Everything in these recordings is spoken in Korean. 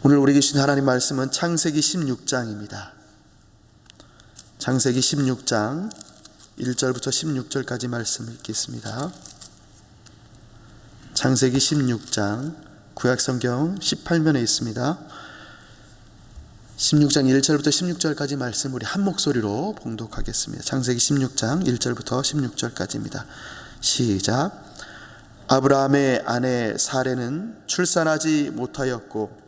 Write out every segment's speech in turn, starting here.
오늘 우리에게 주신 하나님 말씀은 창세기 16장입니다. 창세기 16장 1절부터 16절까지 말씀 읽겠습니다. 창세기 16장 구약 성경 18면에 있습니다. 16장 1절부터 16절까지 말씀 우리 한 목소리로 봉독하겠습니다. 창세기 16장 1절부터 16절까지입니다. 시작. 아브라함의 아내 사레는 출산하지 못하였고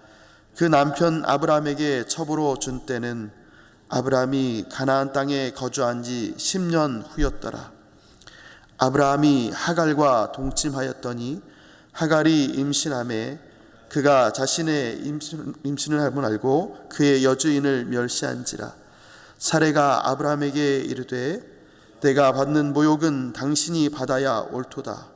그 남편 아브라함에게 첩으로 준 때는 아브라함이 가나안 땅에 거주한 지 10년 후였더라. 아브라함이 하갈과 동침하였더니 하갈이 임신함에 그가 자신의 임신, 임신을 함을 알고 그의 여주인을 멸시한지라. 사례가 아브라함에게 이르되 내가 받는 모욕은 당신이 받아야 옳도다.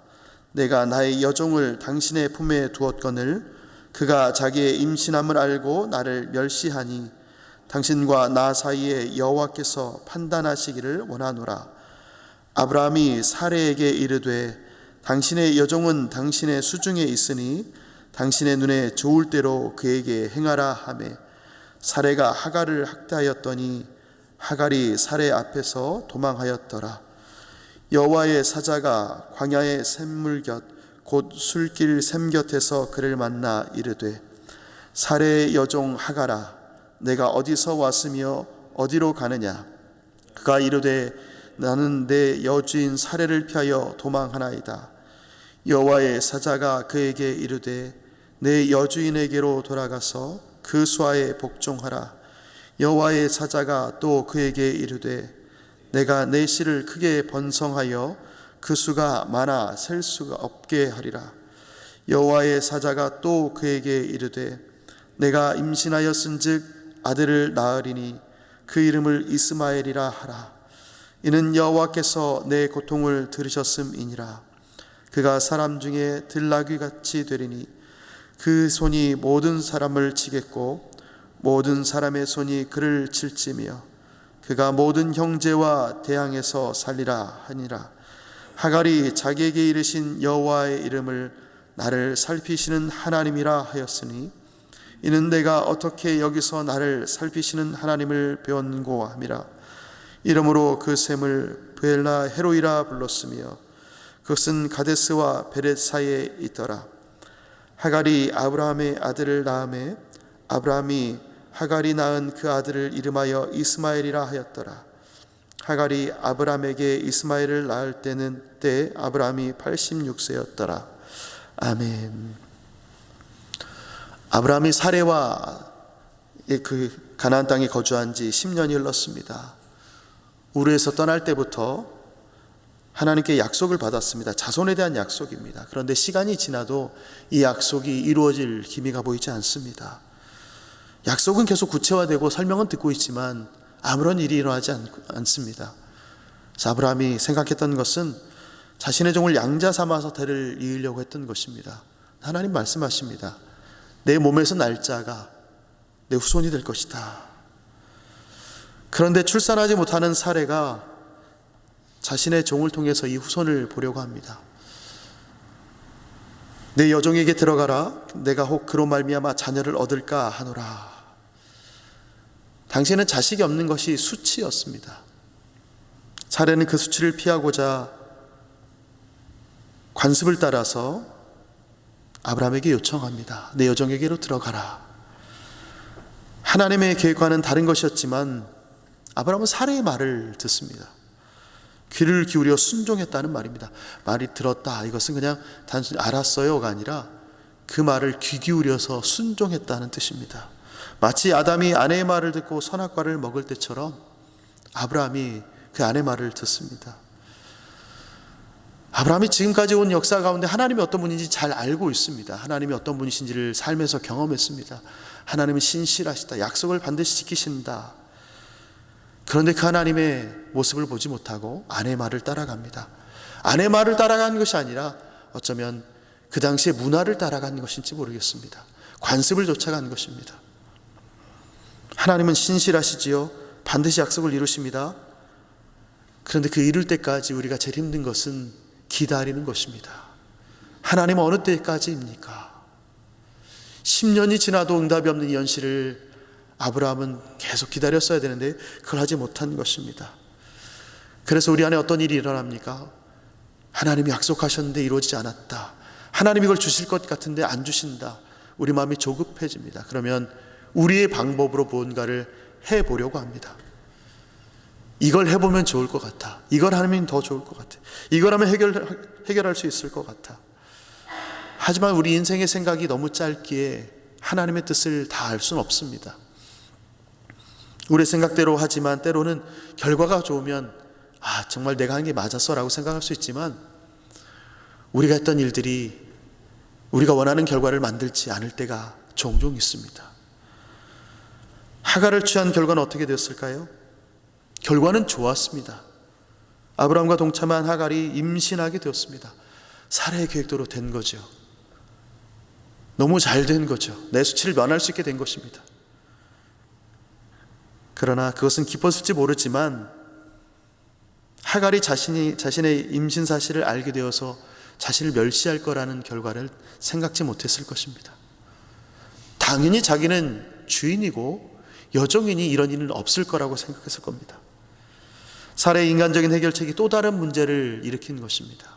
내가 나의 여종을 당신의 품에 두었거늘 그가 자기의 임신함을 알고 나를 멸시하니 당신과 나 사이에 여호와께서 판단하시기를 원하노라. 아브라함이 사례에게 이르되 당신의 여종은 당신의 수중에 있으니 당신의 눈에 좋을 대로 그에게 행하라 하매 사례가 하갈을 학대하였더니 하갈이 사례 앞에서 도망하였더라. 여호와의 사자가 광야의 샘물 곁 곧 술길 샘 곁에서 그를 만나 이르되 사례의 여종 하가라. 내가 어디서 왔으며 어디로 가느냐? 그가 이르되 나는 내 여주인 사례를 피하여 도망하나이다. 여호와의 사자가 그에게 이르되 내 여주인에게로 돌아가서 그 수하에 복종하라. 여호와의 사자가 또 그에게 이르되 내가 내 씨를 크게 번성하여 그 수가 많아 셀 수가 없게 하리라. 여호와의 사자가 또 그에게 이르되 내가 임신하였은즉 아들을 낳으리니 그 이름을 이스마엘이라 하라. 이는 여호와께서 내 고통을 들으셨음이니라. 그가 사람 중에 들나귀 같이 되리니 그 손이 모든 사람을 치겠고 모든 사람의 손이 그를 칠지며 그가 모든 형제와 대항해서 살리라 하니라. 하갈이 자기에게 이르신 여호와의 이름을 나를 살피시는 하나님이라 하였으니 이는 내가 어떻게 여기서 나를 살피시는 하나님을 배웠고 함이라. 이름으로 그 샘을 브엘라 헤로이라 불렀으며 그것은 가데스와 베렛 사이에 있더라. 하갈이 아브라함의 아들을 낳음에 아브라함이 하갈이 낳은 그 아들을 이름하여 이스마엘이라 하였더라 하갈이 아브라함에게 이스마엘을 낳을 때는 때 아브라함이 86세였더라. 아멘. 아브라함이 사례와 그 가나안 땅에 거주한 지 10년이 흘렀습니다. 우르에서 떠날 때부터 하나님께 약속을 받았습니다. 자손에 대한 약속입니다. 그런데 시간이 지나도 이 약속이 이루어질 기미가 보이지 않습니다. 약속은 계속 구체화되고 설명은 듣고 있지만 아무런 일이 일어나지 않, 습니다 아브라함이 생각했던 것은 자신의 종을 양자 삼아서 대를 이으려고 했던 것입니다. 하나님 말씀하십니다. 내 몸에서 날짜가 내 후손이 될 것이다. 그런데 출산하지 못하는 사례가 자신의 종을 통해서 이 후손을 보려고 합니다. 내 여종에게 들어가라. 내가 혹 그로 말미암아 자녀를 얻을까 하노라. 당시에는 자식이 없는 것이 수치였습니다. 사례는 그 수치를 피하고자 관습을 따라서 아브라함에게 요청합니다. 내 여정에게로 들어가라. 하나님의 계획과는 다른 것이었지만 아브라함은 사례의 말을 듣습니다. 귀를 기울여 순종했다는 말입니다. 말이 들었다. 이것은 그냥 단순히 알았어요가 아니라 그 말을 귀 기울여서 순종했다는 뜻입니다. 마치 아담이 아내의 말을 듣고 선악과를 먹을 때처럼 아브라함이 그 아내 말을 듣습니다. 아브라함이 지금까지 온 역사 가운데 하나님이 어떤 분인지 잘 알고 있습니다. 하나님이 어떤 분이신지를 삶에서 경험했습니다. 하나님은 신실하시다. 약속을 반드시 지키신다. 그런데 그 하나님의 모습을 보지 못하고 아내 말을 따라갑니다. 아내 말을 따라가는 것이 아니라 어쩌면 그 당시의 문화를 따라간 것인지 모르겠습니다. 관습을 쫓아간 것입니다. 하나님은 신실하시지요. 반드시 약속을 이루십니다. 그런데 그 이룰 때까지 우리가 제일 힘든 것은 기다리는 것입니다. 하나님 어느 때까지입니까? 10년이 지나도 응답이 없는 이 현실을 아브라함은 계속 기다렸어야 되는데 그걸 하지 못한 것입니다. 그래서 우리 안에 어떤 일이 일어납니까? 하나님이 약속하셨는데 이루어지지 않았다. 하나님 이걸 주실 것 같은데 안 주신다. 우리 마음이 조급해집니다. 그러면 우리의 방법으로 무언가를 해 보려고 합니다. 이걸 해보면 좋을 것 같아. 이걸 하면 더 좋을 것 같아. 이걸 하면 해결, 해결할 수 있을 것 같아. 하지만 우리 인생의 생각이 너무 짧기에 하나님의 뜻을 다 알 수는 없습니다. 우리 생각대로 하지만 때로는 결과가 좋으면 아, 정말 내가 한 게 맞았어 라고 생각할 수 있지만 우리가 했던 일들이 우리가 원하는 결과를 만들지 않을 때가 종종 있습니다. 하가를 취한 결과는 어떻게 되었을까요? 결과는 좋았습니다. 아브라함과 동참한 하갈이 임신하게 되었습니다. 살해의 계획대로 된 거죠. 너무 잘 된 거죠. 내 수치를 면할 수 있게 된 것입니다. 그러나 그것은 기뻤을지 모르지만 하갈이 자신이 자신의 임신 사실을 알게 되어서 자신을 멸시할 거라는 결과를 생각지 못했을 것입니다. 당연히 자기는 주인이고 여종이니 이런 일은 없을 거라고 생각했을 겁니다. 살해의 인간적인 해결책이 또 다른 문제를 일으킨 것입니다.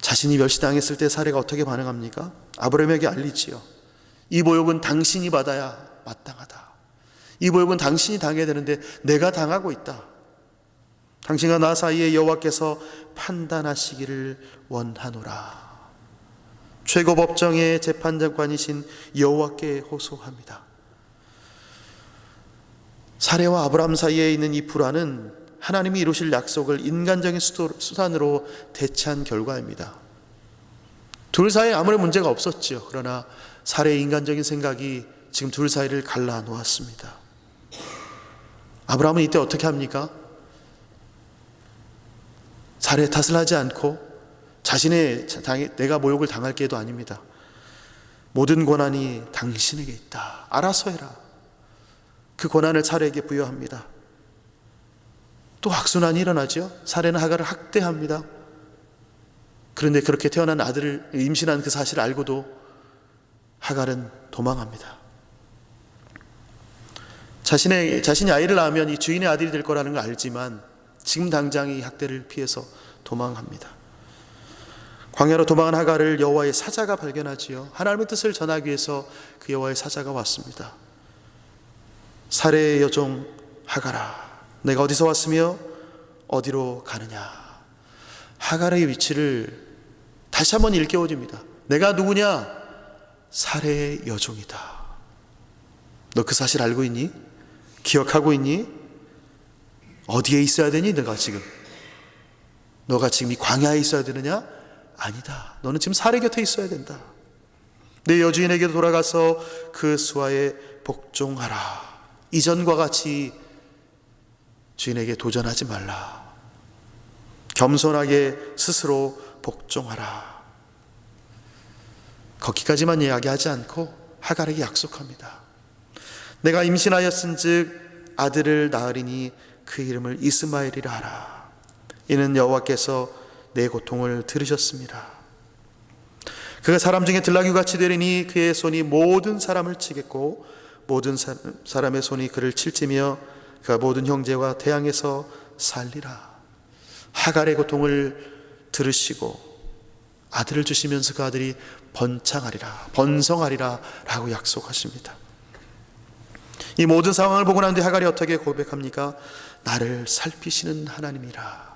자신이 멸시당했을 때 사례가 어떻게 반응합니까? 아브라함에게 알리지요. 이 모욕은 당신이 받아야 마땅하다. 이 모욕은 당신이 당해야 되는데 내가 당하고 있다. 당신과 나 사이에 여호와께서 판단하시기를 원하노라. 최고 법정의 재판장관이신 여호와께 호소합니다. 사례와 아브라함 사이에 있는 이 불화는 하나님이 이루실 약속을 인간적인 수단으로 대체한 결과입니다. 둘 사이에 아무런 문제가 없었지요. 그러나 사례의 인간적인 생각이 지금 둘 사이를 갈라 놓았습니다. 아브라함은 이때 어떻게 합니까? 사례 탓을 하지 않고 자신의 내가 모욕을 당할 게도 아닙니다. 모든 권한이 당신에게 있다. 알아서 해라. 그 권한을 사례에게 부여합니다. 또 악순환이 일어나죠. 사례는 하가를 학대합니다. 그런데 그렇게 태어난 아들을 임신한 그 사실을 알고도 하갈은 도망합니다. 자신의 자신이 아이를 낳으면 이 주인의 아들이 될 거라는 걸 알지만 지금 당장 이 학대를 피해서 도망합니다. 광야로 도망한 하갈을 여호와의 사자가 발견하지요. 하나님의 뜻을 전하기 위해서 그 여호와의 사자가 왔습니다. 사례의 여종 하가라. 내가 어디서 왔으며 어디로 가느냐? 하갈의 위치를 다시 한번 일깨워줍니다. 내가 누구냐? 사례의 여종이다. 너 그 사실 알고 있니? 기억하고 있니? 어디에 있어야 되니? 너가 지금. 너가 지금 이 광야에 있어야 되느냐? 아니다. 너는 지금 사례 곁에 있어야 된다. 내 여주인에게 돌아가서 그 수하에 복종하라 이전과 같이 주인에게 도전하지 말라. 겸손하게 스스로 복종하라. 거기까지만 이야기하지 않고 하갈에게 약속합니다. 내가 임신하였은즉 아들을 낳으리니 그 이름을 이스마엘이라 하라. 이는 여호와께서 내 고통을 들으셨습니다. 그가 사람 중에 들나귀 같이 되리니 그의 손이 모든 사람을 치겠고 모든 사람의 손이 그를 칠지며 그가 모든 형제와 대항해서 살리라. 하갈의 고통을 들으시고 아들을 주시면서 그 아들이 번창하리라, 번성하리라 라고 약속하십니다. 이 모든 상황을 보고 난 뒤 하갈이 어떻게 고백합니까? 나를 살피시는 하나님이라.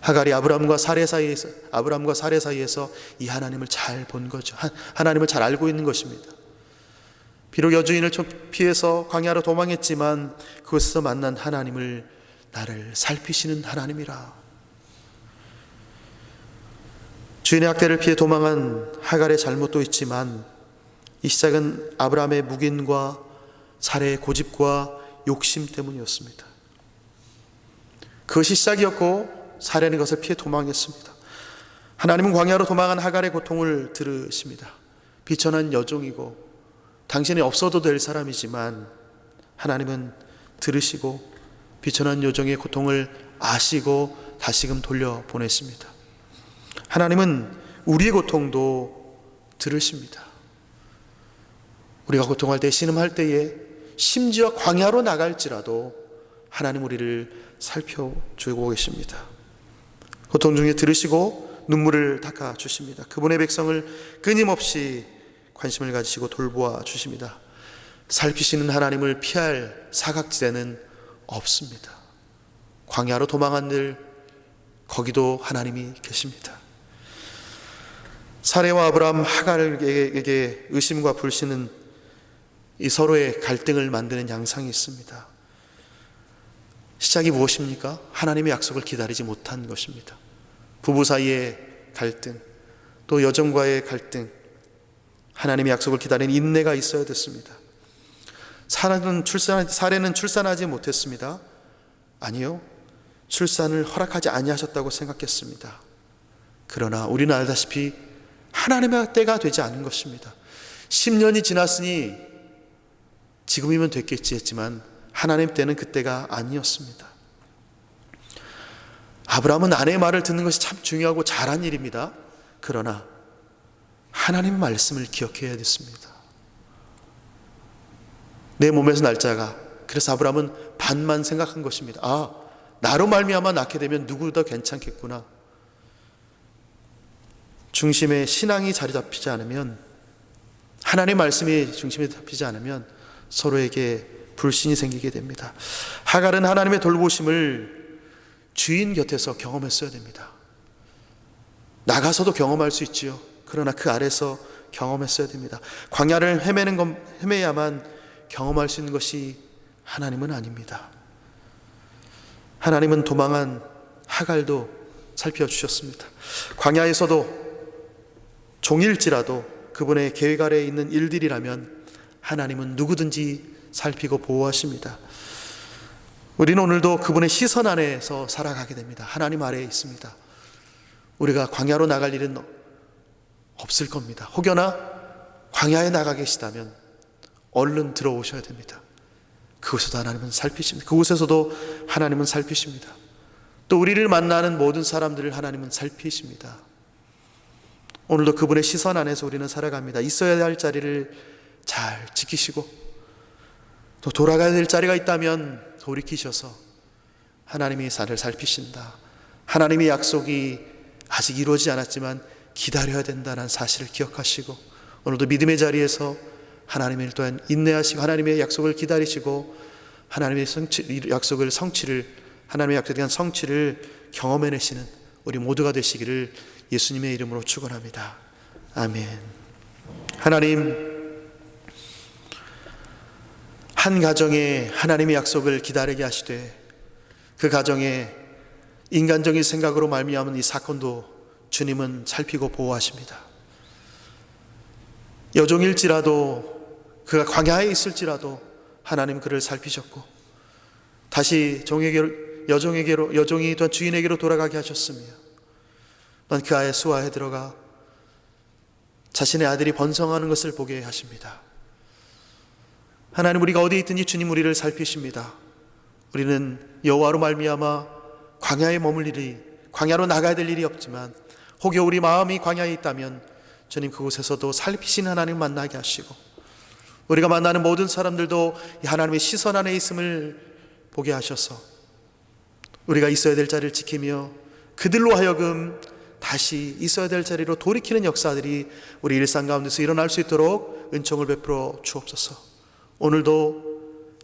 하갈이 아브람과 사례 사이에서 아브람과 사례 사이에서 이 하나님을 잘 본 거죠. 하 나님을 잘 알고 있는 것입니다. 비록 여주인을 피해서 광야로 도망했지만 그곳에서 만난 하나님을 나를 살피시는 하나님이라. 주인의 학대를 피해 도망한 하갈의 잘못도 있지만 이 시작은 아브라함의 묵인과 사례의 고집과 욕심 때문이었습니다. 그것이 시작이었고 사례는 것을 피해 도망했습니다. 하나님은 광야로 도망한 하갈의 고통을 들으십니다. 비천한 여종이고 당신이 없어도 될 사람이지만 하나님은 들으시고 비천한 여종의 고통을 아시고 다시금 돌려 보냈습니다. 하나님은 우리의 고통도 들으십니다. 우리가 고통할 때 신음할 때에 심지어 광야로 나갈지라도 하나님 우리를 살펴주고 계십니다. 고통 중에 들으시고 눈물을 닦아 주십니다. 그분의 백성을 끊임없이 관심을 가지시고 돌보아 주십니다. 살피시는 하나님을 피할 사각지대는 없습니다. 광야로 도망한 늘 거기도 하나님이 계십니다. 사례와 아브라함 하갈에게 의심과 불신은 이 서로의 갈등을 만드는 양상이 있습니다. 시작이 무엇입니까? 하나님의 약속을 기다리지 못한 것입니다. 부부 사이의 갈등, 또 여정과의 갈등, 하나님의 약속을 기다리는 인내가 있어야 됐습니다. 사례는 출산, 사례는 출산하지 못했습니다. 아니요. 출산을 허락하지 아니하셨다고 생각했습니다. 그러나 우리는 알다시피 하나님의 때가 되지 않은 것입니다. 10년이 지났으니 지금이면 됐겠지 했지만 하나님 때는 그때가 아니었습니다. 아브라함은 아내의 말을 듣는 것이 참 중요하고 잘한 일입니다. 그러나 하나님 말씀을 기억해야 됐습니다. 내 몸에서 날짜가 그래서 아브라함은 반만 생각한 것입니다. 아, 나로 말미암아 낳게 되면 누구도 괜찮겠구나. 중심에 신앙이 자리 잡히지 않으면 하나님 말씀이 중심에 잡히지 않으면 서로에게 불신이 생기게 됩니다. 하갈은 하나님의 돌보심을 주인 곁에서 경험했어야 됩니다. 나가서도 경험할 수 있지요. 그러나 그 아래서 경험했어야 됩니다. 광야를 헤매는 것, 헤매야만 경험할 수 있는 것이 하나님은 아닙니다. 하나님은 도망한 하갈도 살펴주셨습니다. 광야에서도 종일지라도 그분의 계획 아래에 있는 일들이라면 하나님은 누구든지 살피고 보호하십니다. 우리는 오늘도 그분의 시선 안에서 살아가게 됩니다. 하나님 아래에 있습니다. 우리가 광야로 나갈 일은 없을 겁니다. 혹여나 광야에 나가 계시다면 얼른 들어오셔야 됩니다. 그곳에도 하나님은 살피십니다. 그곳에서도 하나님은 살피십니다. 또 우리를 만나는 모든 사람들을 하나님은 살피십니다. 오늘도 그분의 시선 안에서 우리는 살아갑니다. 있어야 할 자리를 잘 지키시고 또 돌아가야 될 자리가 있다면 돌이키셔서 하나님의 산을 살피신다. 하나님의 약속이 아직 이루어지지 않았지만 기다려야 된다는 사실을 기억하시고 오늘도 믿음의 자리에서 하나님의 또한 인내하시고 하나님의 약속을 기다리시고 하나님의 성취, 약속을 성취를 하나님의 약속에 대한 성취를 경험해내시는 우리 모두가 되시기를 예수님의 이름으로 축원합니다. 아멘. 하나님 한 가정에 하나님의 약속을 기다리게 하시되 그 가정에 인간적인 생각으로 말미암은 이 사건도 주님은 살피고 보호하십니다. 여종일지라도 그가 광야에 있을지라도 하나님 그를 살피셨고 다시 종에게 여종에게로 여종이 또 주인에게로 돌아가게 하셨으며 넌그 아의 수하에 들어가 자신의 아들이 번성하는 것을 보게 하십니다. 하나님 우리가 어디에 있든지 주님 우리를 살피십니다. 우리는 여호와로 말미암아 광야에 머물 일이 광야로 나가야 될 일이 없지만 혹여 우리 마음이 광야에 있다면 주님 그곳에서도 살피신 하나님 만나게 하시고 우리가 만나는 모든 사람들도 하나님의 시선 안에 있음을 보게 하셔서 우리가 있어야 될 자리를 지키며 그들로 하여금 다시 있어야 될 자리로 돌이키는 역사들이 우리 일상 가운데서 일어날 수 있도록 은총을 베풀어 주옵소서. 오늘도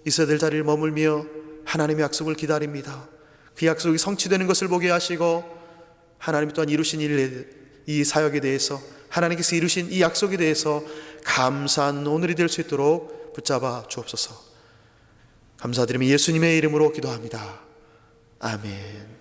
있어야 될 자리를 머물며 하나님의 약속을 기다립니다. 그 약속이 성취되는 것을 보게 하시고 하나님 또한 이루신 일, 이 사역에 대해서 하나님께서 이루신 이 약속에 대해서 감사한 오늘이 될 수 있도록 붙잡아 주옵소서. 감사드리며 예수님의 이름으로 기도합니다. 아멘.